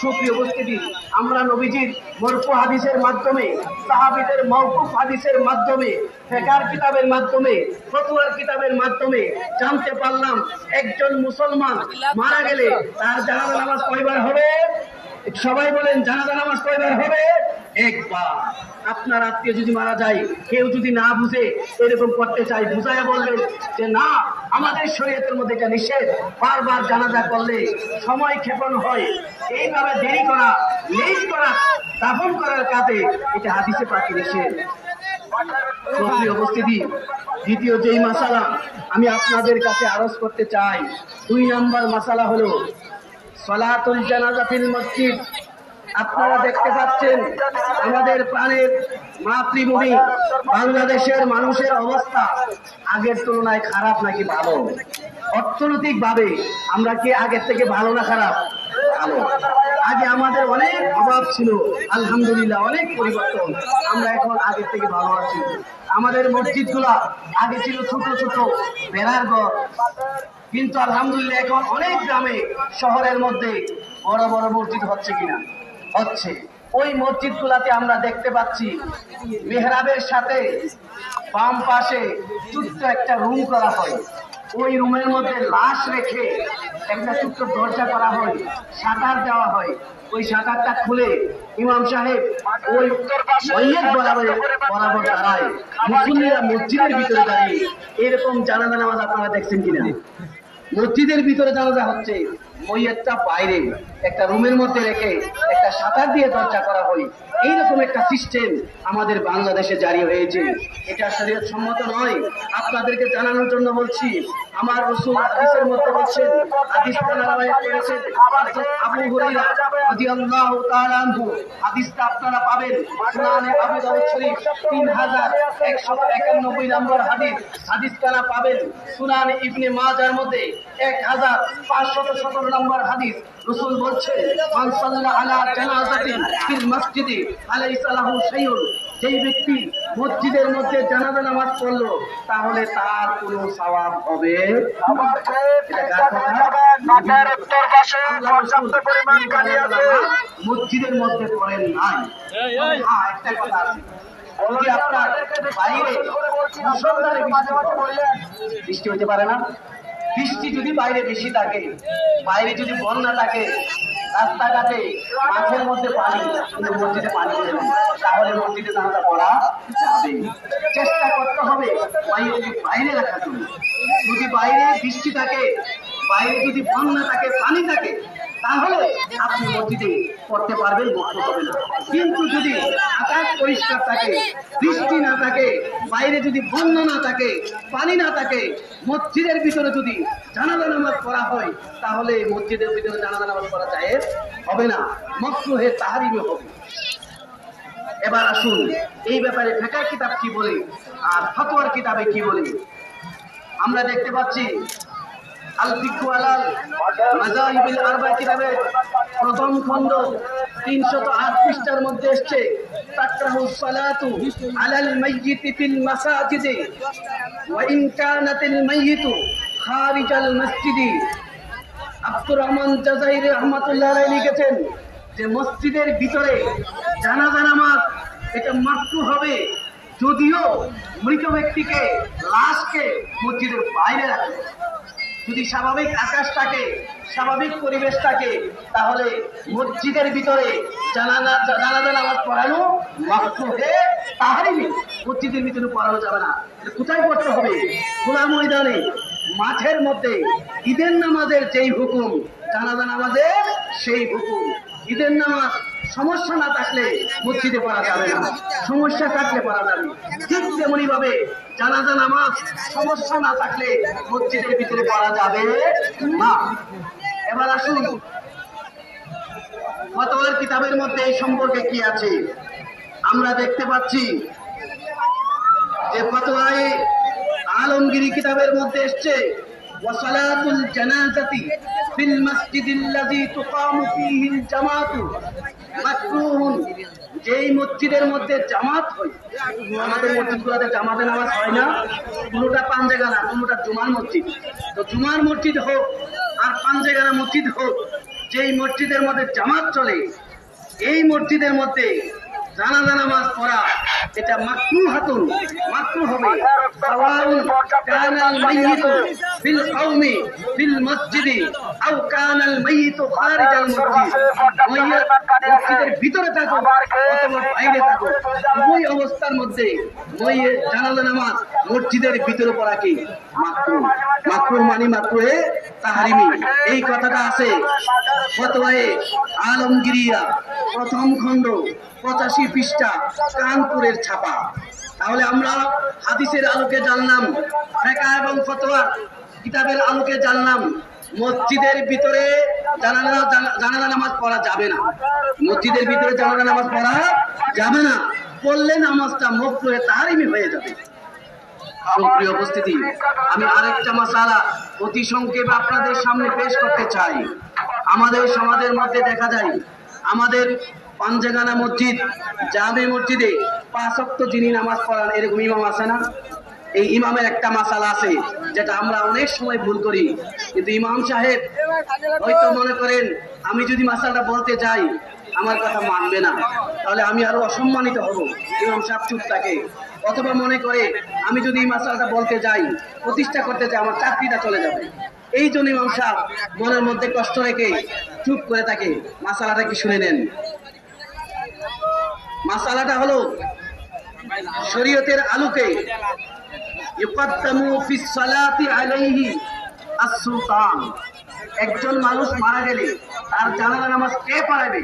সুপ্রিয় আমরা নবীজির মরফু হাদিসের মাধ্যমে, সাহাবিদের মৌকুফ হাদিসের মাধ্যমে, ফেকার কিতাবের মাধ্যমে, ফতুয়ার কিতাবের মাধ্যমে জানতে পারলাম একজন মুসলমান মারা গেলে তার জানাজা নামাজ কয়বার হবে? সবাই বলেন, জানাজা নামাজ কয়বার হবে? একবার। আপনার আত্মীয় যদি মারা যায়, কেউ যদি না বুঝে, এরকম করতে চায়, বুঝাইয়া বলবেন যে না আমাদের শরীয়তের মধ্যে এটা নিষেধ। বারবার জানাজা করলে সময় ক্ষেপণ হয়। এইভাবে দেরি করা, লেট করা, দাফন করার কাজে এটা হাদিসে পাখি নিষেধ। উপস্থিতি, দ্বিতীয় যেই মাসালা আমি আপনাদের কাছে আরজ করতে চাই, দুই নাম্বার মাসালা হলো সলাতুল জানাজা ফিল মসজিদ। আপনারা দেখতে পাচ্ছেন, আমাদের প্রাণের মাতৃভূমি, বাংলাদেশের মানুষের অবস্থা আগের তুলনায় খারাপ নাকি ভালো? অর্থনৈতিক ভাবে আমরা কি আগের থেকে ভালো না খারাপ? আগে আমাদের অনেক অভাব ছিল, আলহামদুলিল্লাহ অনেক পরিবর্তন আমরা এখন আগের থেকে ভালো আছি। আমাদের মসজিদগুলা আগে ছিল ছোট ছোট, বেড়ার ঘর। কিন্তু আলহামদুলিল্লাহ এখন অনেক গ্রামে, শহরের মধ্যে বড় বড় মসজিদ হচ্ছে কিনা? হচ্ছে। ওই মসজিদ গুলাতে আমরা দেখতে পাচ্ছি, মেহরাবের সাথে বাম পাশে ছোট্ট একটা রুম করা হয়। ওই রুমের মধ্যে লাশ রেখে একটা ছোট্ট দরজা করা হয় সাঁতার দেওয়া হয়। ওই সাঁতারটা খুলে ইমাম সাহেব ওই মৈয়ত বরাবর বরাবর দাঁড়ায়। মুসল্লিরা মসজিদের ভিতরে দাঁড়িয়ে এরকম জানাজা নামাজ আপনারা দেখছেন কিনা? মসজিদের ভিতরে জানাজা হচ্ছে। মৈয়তটা বাইরে, একটা রুমের মধ্যে রেখে একটা সাঁতার দিয়ে দরজা করা হয় এইরকম একটা সিস্টেম আমাদের বাংলাদেশে জারি হয়েছে। এটা শরীয়ত সম্মত নয়। আপনাদেরকে জানানোর জন্য বলছি, আমার রসুল হাদিসের মধ্যে বলছেন, হাদিস করেছেন আবু হুরায়রা রাদিয়াল্লাহু তাআলা আনহু, হাদিসটা আপনারা পাবেন। সুনানে আবু দাউদ শরীফ 3191 নম্বর হাদিস। হাদিস কানা পাবেন। সুনানে ইবনে মাজার মধ্যে 1517 নম্বর হাদিস রসুল বলছেন আলা জানাজাতিন ফিল মসজিদে আলাইসা লাহু শাইউন। যেই ব্যক্তি মসজিদের মধ্যে জানাজা নামাজ পড়ল তাহলে তার কোনো সওয়াব হবে? মসজিদের মধ্যে পড়েন নাই। একটা কথা আছে। যদি আপনার বাইরে পড়ে, বৃষ্টি হতে পারে না? বৃষ্টি যদি বাইরে বেশি থাকে, বাইরে যদি বন্যা থাকে, রাস্তাঘাটে মাঠের মধ্যে পানি, কিন্তু মসজিদে পানি তাহলে মসজিদে জানাজা পড়া যাবে। চেষ্টা করতে হবে বাইরে বাইরে রাখার জন্য। যদি বাইরে বৃষ্টি থাকে, বাইরে যদি বন্যা থাকে, পানি থাকে তাহলে আপনি মসজিদে পড়তে পারবেন হবে না। কিন্তু যদি আকাশ পরিষ্কার থাকে, বৃষ্টি না থাকে, বাইরে যদি বন্যা না থাকে, পানি না থাকে, মসজিদের ভিতরে যদি জানাজা নামাজ পড়া হয়, তাহলে মসজিদের ভিতরে জানাজা নামাজ পড়া যায় হবে না। মকরুহে তাহারিমে হবে। এবার আসুন, এই ব্যাপারে ফেকার কিতাব কি বলে, আর ফতোয়ার কিতাবে কি বলে? আমরা দেখতে পাচ্ছি আরবা প্রথম খণ্ড 308 পৃষ্ঠার মধ্যে এসেছে আলাল মাসাজিদি লিখেছেন যে মসজিদের ভিতরে জানাজা নামাজ এটা মাকরু হবে যদিও মৃত ব্যক্তিকে লাশকে মসজিদের বাইরে রাখে। যদি স্বাভাবিক আকাশ থাকে, স্বাভাবিক পরিবেশ থাকে, তাহলে মসজিদের ভিতরে পড়ানো মাকরুহে মসজিদের ভিতরে পড়ানো যাবে না। কোথায় পড়তে হবে? খোলা ময়দানে, মাঠের মধ্যে। ঈদের নামাজের যেই হুকুম জানাজা নামাজের সেই হুকুম। ঈদের নামাজ সমস্যা না থাকলে মসজিদে পড়া যাবে না। সমস্যা থাকলে পড়া যাবে। ঠিক তেমনি ভাবে জানাজা, নামাজ সমস্যা না থাকলে মসজিদের ভিতরে পড়া যাবে না। এবার আসুন, ফতোয়ার কিতাবের মধ্যে এই সম্পর্কে কি আছে? আমরা দেখতে পাচ্ছি যে ফতোয়ায় আলমগিরি কিতাবের মধ্যে এসছে ওয়াসালাতুল জানাজাতি ফিল মাসজিদিল্লাযী তুকামু ফীহিল জামাতু মাকরুহুন যেই মসজিদের মধ্যে জামাত হয়, আমাদের মসজিদগুলোতে জামাতে নামাজ হয় না, কোনোটা পাঞ্জেগানা কোনোটা জুমার মসজিদ। তো জুমার মসজিদ হোক, আর পাঞ্জেগানা মসজিদ হোক, যেই মসজিদের মধ্যে জামাত চলে, এই মসজিদের মধ্যে জানাজা নামাজ পড়া, এটা মাকরু হাতুন, মাকরু হবে। ফিল কওমি ফিল মসজিদি, আও কানাল মাইয়িতু খারিজাল মসজিদ। মসজিদের ভিতরে থাকুক অথবা বাইরে থাকুক উভয় অবস্থার মধ্যে মাইয়িত জানাজা নামাজ মসজিদের ভিতরে পড়া কি? মাকরু মাকরু মানে মাকরুহে তাহারিমি। এই কথাটা আছে ফতোয়ায়ে আলমগিরিয়া, প্রথম খণ্ড, পঁচাশি পৃষ্ঠা, কানপুরের ছাপা। তাহলে আমরা হাদিসের আলোকে জানলাম, ফেকা এবং ফতোয়ার কিতাবের আলোকে জানলাম, মসজিদের ভিতরে জানালা নামাজ পড়া যাবে না। মসজিদের ভিতরে জানালা নামাজ পড়া যাবে না। পড়লে নামাজটা মকরুহে তাহারিমি হয়ে যাবে। সুপ্রিয় উপস্থিতি, আমি আরেকটা মাসালা অতি সংক্ষেপে আপনাদের সামনে পেশ করতে চাই। আমাদের সমাজের মধ্যে দেখা যায়, আমাদের পাঞ্জাগানা মসজিদ, জামে মসজিদে পাঁচক্ত যিনি নামাজ পড়ান, এরকম ইমাম আছে না? এই ইমামের একটা মাসালা আছে, যেটা আমরা অনেক সময় ভুল করি। কিন্তু ইমাম সাহেব হয়তো মনে করেন, আমি যদি মাসালাটা বলতে যাই, আমার কথা মানবে না। তাহলে আমি আরও অসম্মানিত হব। ইমাম সাহেব চুপ থাকে। অথবা মনে করে, আমি যদি এই মাসালাটা বলতে যাই, প্রতিষ্ঠা করতে চাই আমার চাকরিটা চলে যাবে। এই জন্য ইমাম সাহেব মনের মধ্যে কষ্ট রেখে চুপ করে থাকে। মাসালাটা কি শুনে নেন? মাসালাটা হলো শরীয়তের আলোকে একজন মানুষ মারা গেলে তার জানালা নামাজ কে পড়াবে?